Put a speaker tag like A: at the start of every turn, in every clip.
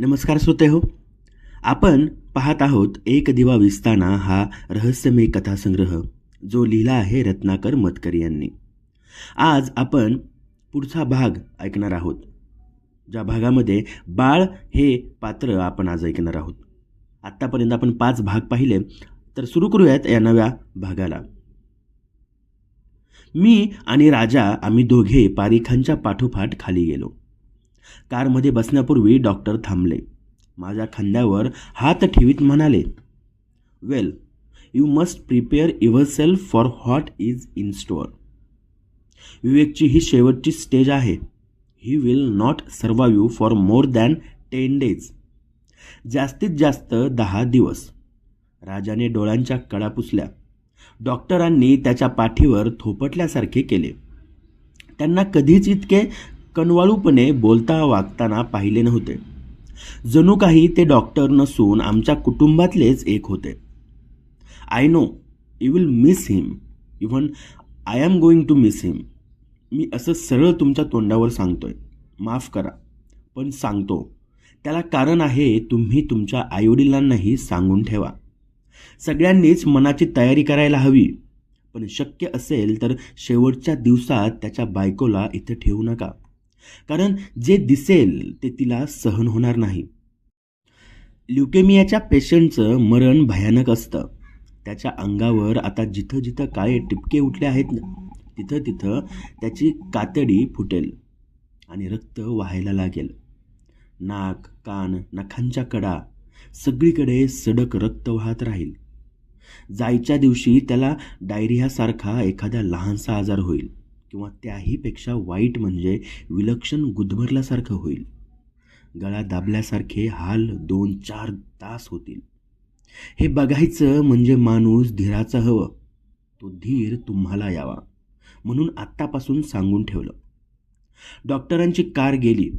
A: नमस्कार श्रोते हो आपण पाहत आहोत एक दिवा विस्ताना हा रहस्यमय कथासंग्रह जो लिहिला आहे रत्नाकर मतकर यांनी. आज आपण पुढचा भाग ऐकणार आहोत ज्या भागामध्ये बाळ हे पात्र आपण आज ऐकणार आहोत. आत्तापर्यंत आपण पाच भाग पाहिले तर सुरू करूयात या नव्या भागाला. मी आणि राजा आम्ही दोघे पारिखांच्या पाठोपाठ खाली गेलो. कारमध्ये बसण्यापूर्वी डॉक्टर थांबले. माझ्या खांद्यावर हात ठेवीत म्हणाले well you must prepare yourself for what is in store. विवेकची ही शेवटची स्टेज आहे. He will not survive for more than ten days. जास्तीत जास्त दहा दिवस. राजाने डोळ्यांच्या कडा पुसल्या. डॉक्टरांनी त्याच्या पाठीवर थोपटल्यासारखे केले. त्यांना कधीच इतके कणवाळूपणे बोलता वागताना पाहिले नव्हते. जणू काही ते डॉक्टर नसून आमच्या कुटुंबातलेच एक होते. I know you will miss him even I am going to miss him मी असं सरळ तुमच्या तोंडावर सांगतोय. माफ करा. पण सांगतो. त्याला कारण आहे तुम्ही तुमच्या आईवडिलांनाही सांगून ठेवा. सगळ्यांनीच मनाची तयारी करायला हवी. पण शक्य असेल तर शेवटच्या दिवसात त्याच्या बायकोला इथं ठेवू नका. कारण जे दिसेल ते तिला सहन होणार नाही. ल्युकेमियाच्या पेशंटचं मरण भयानक असतं. त्याच्या अंगावर आता जिथं जिथं काळे टिपके उठले आहेत ना तिथं तिथं त्याची कातडी फुटेल आणि रक्त वाहायला लागेल. नाक कान नखांच्या कडा सगळीकडे सडक रक्त वाहत राहील. जायच्या दिवशी त्याला डायरियासारखा एखादा लहानसा आजार होईल. किंवा त्याहीपेक्षा वाईट म्हणजे विलक्षण गुदमरल्यासारखं होईल. गळा दाबल्यासारखे हाल दोन चार तास होतील. हे बघायचं म्हणजे माणूस धीराचा हवं. तो धीर तुम्हाला यावा म्हणून आत्तापासून सांगून ठेवलं. डॉक्टरांची कार गेली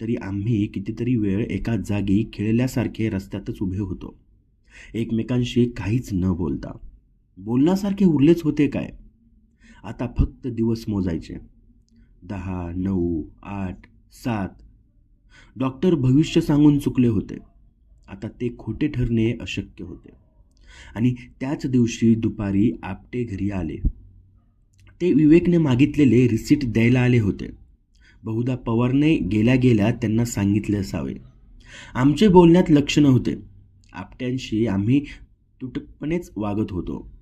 A: तरी आम्ही कितीतरी वेळ एका जागी खेळल्यासारखे रस्त्यातच उभे होतो. एकमेकांशी काहीच न बोलता. बोलण्यासारखे उरलेच होते काय? आता फक्त दिवस मोजायचे. दहा नऊ आठ सात. डॉक्टर भविष्य सांगून चुकले होते. आता ते खोटे ठरणे अशक्य होते. आणि त्याच दिवशी दुपारी आपटे घरी आले. ते विवेकने मागितलेले रिसीट द्यायला आले होते. बहुधा पवारने गेल्या गेल्या त्यांना सांगितले असावे. आमचे बोलण्यात लक्ष नव्हते. आपट्यांशी आम्ही तुटकपणेच वागत होतो.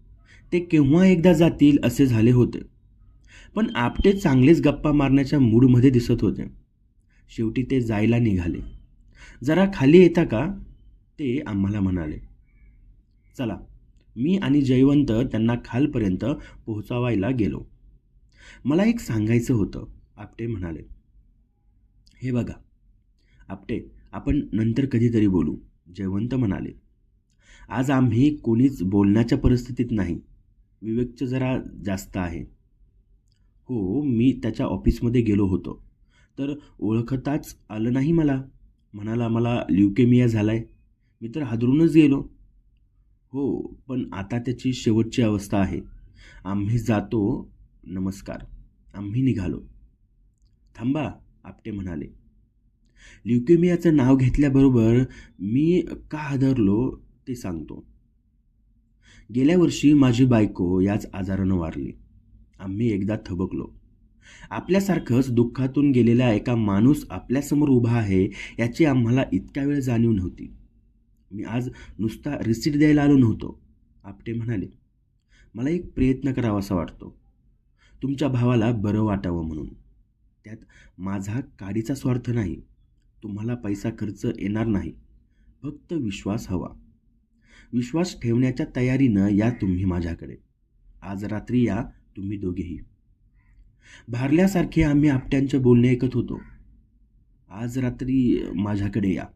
A: ते केव्हा एकदा जातील असे झाले होते. पण आपटे चांगलेच गप्पा मारण्याच्या मूडमध्ये दिसत होते. शेवटी ते जायला निघाले. जरा खाली येता का? ते आम्हाला म्हणाले. चला मी आणि जयवंत त्यांना खालपर्यंत पोहोचवायला गेलो. मला एक सांगायचं होतं आपटे म्हणाले. हे बघा आपटे आपण नंतर कधीतरी बोलू जयवंत म्हणाले. आज आम्ही कोणीच बोलण्याच्या परिस्थितीत नाही. विवेकचं जरा जास्त आहे. हो मी त्याच्या ऑफिसमध्ये गेलो होतो. तर ओळखताच आलं नाही मला. म्हणाला मला ल्युकेमिया झाला आहे मी तर हादरूनच गेलो. हो पण आता त्याची शेवटची अवस्था आहे. आम्ही जातो. नमस्कार. आम्ही निघालो. थांबा आपटे म्हणाले. ल्युकेमियाचं नाव घेतल्याबरोबर मी का हादरलो ते सांगतो. गेल्या वर्षी माझी बायको याच आजारानं वारली. आम्ही एकदा थबकलो. आपल्यासारखंच दुःखातून गेलेला एका माणूस आपल्यासमोर उभा आहे याची आम्हाला इतक्या वेळ जाणीव नव्हती. मी आज नुसता रिसीट द्यायला आलो नव्हतो. आपटे म्हणाले मला एक प्रयत्न करावासा वाटतो. तुमच्या भावाला बरं वाटावं म्हणून. त्यात माझा काडीचा स्वार्थ नाही. तुम्हाला पैसा खर्च येणार नाही. फक्त विश्वास हवा. विश्वास ठेवण्याच्या तयारीनं या तुम्ही माझ्याकडे. आज रात्री या तुम्ही दोघेही. भारल्यासारखे आम्ही आपट्यांचे बोलणे ऐकत होतो. आज रात्री माझ्याकडे या.